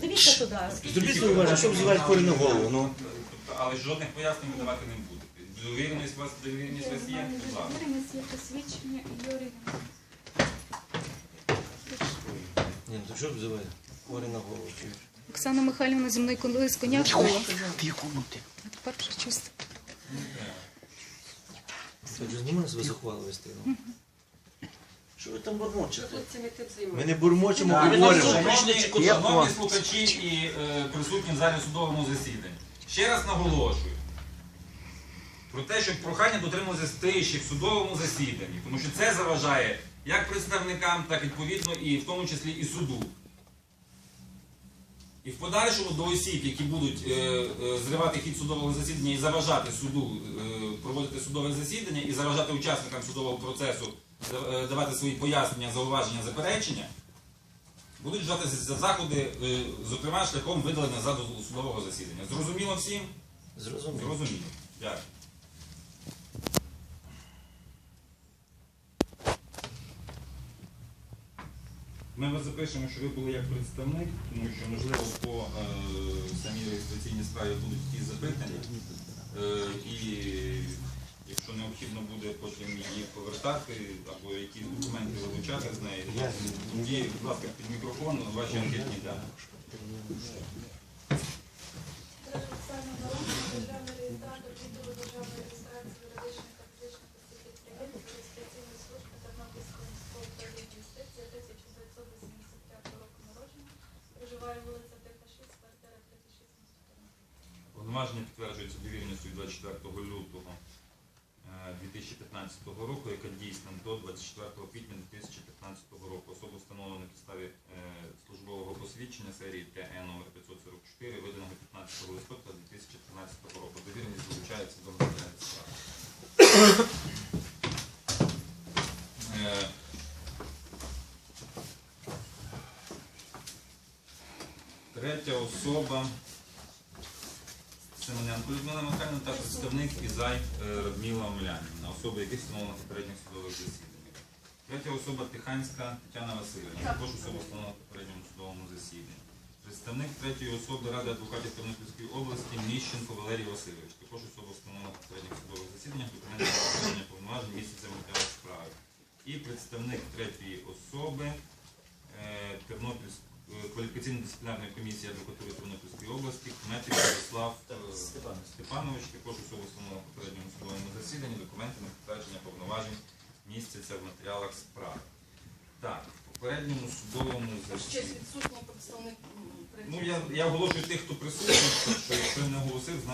Дивіться туди. Зробіть зауваження, що взивають хворі на голову. Ну. Але жодних пояснень ви давати не будете. Довіреність у вас, довіреність у вас є? Будь ласка. Довіреність є посвідчення і оригінал. Ні, ну то що взиває? Хворі на голову. чуєш? Оксана Михайлівна зі мною колись коня була. А тепер вже чисто. Це ж не можна себе захвалу вести. Що ви там бурмочете? Ми не бурмочемо, Так, говоримо. Шановні, слухачі і е, присутні в залі судовому засіданні. Ще раз наголошую про те, щоб прохання дотримувалося тиші в судовому засіданні, тому що це заважає як представникам, так відповідно і в тому числі і суду. І в подальшому до осіб, які будуть е, е, зривати хід судового засідання і заважати суду е, проводити судове засідання і заважати учасникам судового процесу давати свої пояснення, зауваження, заперечення, будуть вжати заходи, е, зокрема шляхом видалення заду судового засідання. Зрозуміло всім? Зрозуміло. Зрозуміло. Дякую. Ми вас запишемо, що ви були як представник, тому що, можливо, по е, самій реєстраційній справі будуть якісь запитання. Е, і буде потім її повертати або якісь документи вилучати з неї, тоді, будь ласка, під мікрофон ваші анкетні дані. Державний державний реєстратор відділу державної реєстрації юридичних та фізичних осіб підприємств реєстраційної служби Тернопільського міського управління юстиції 1985 року народження. Проживає вулиця Тиха 6, квартира 36, місто Повноваження підтверджується довіреністю від 24 лютого 2015 року, яка дійсна до 24 квітня 2015 року. Особу встановлено на підставі е, службового посвідчення серії ТЕ номер 544, виданого 15 листопада 2015 року. Довіреність залучається до матеріалів справи. Е, Третя особа. Семененко Людмила Михайлівна та представник Ізай е, Радміла Омлянівна, особи яких встановлено на попередніх судових засіданнях. Третя особа Тиханська Тетяна Васильівна, також особа встановлена на попередньому судовому засіданні. Представник третьої особи Ради адвокатів Тернопільської області Міщенко Валерій Васильович, також особа встановлена на попередніх судових засіданнях, на попереднє повноважень місяця в справи. І представник третьої особи е, Тернопільської кваліфікаційно-дисциплінарної комісії адвокатури Тернопільської області Кметик Ярослав е, Степанович, також встановлена на попередньому судовому засіданні, документи на підтвердження повноважень містяться в матеріалах справи. Так, в попередньому судовому Ще засіданні. відсутній представник. Ну, я, я оголошую тих, хто присутній, що якщо не оголосив, значить.